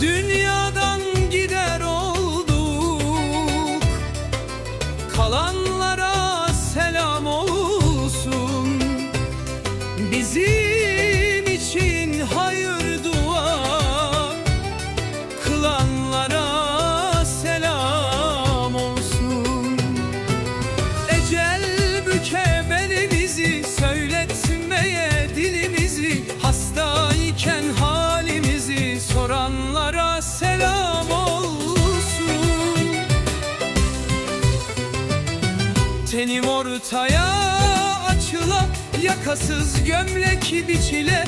Dünyadan gider olduk. Kalanlara selam olsun. Bizim Tenim ortaya açıla Yakasız gömlek biçile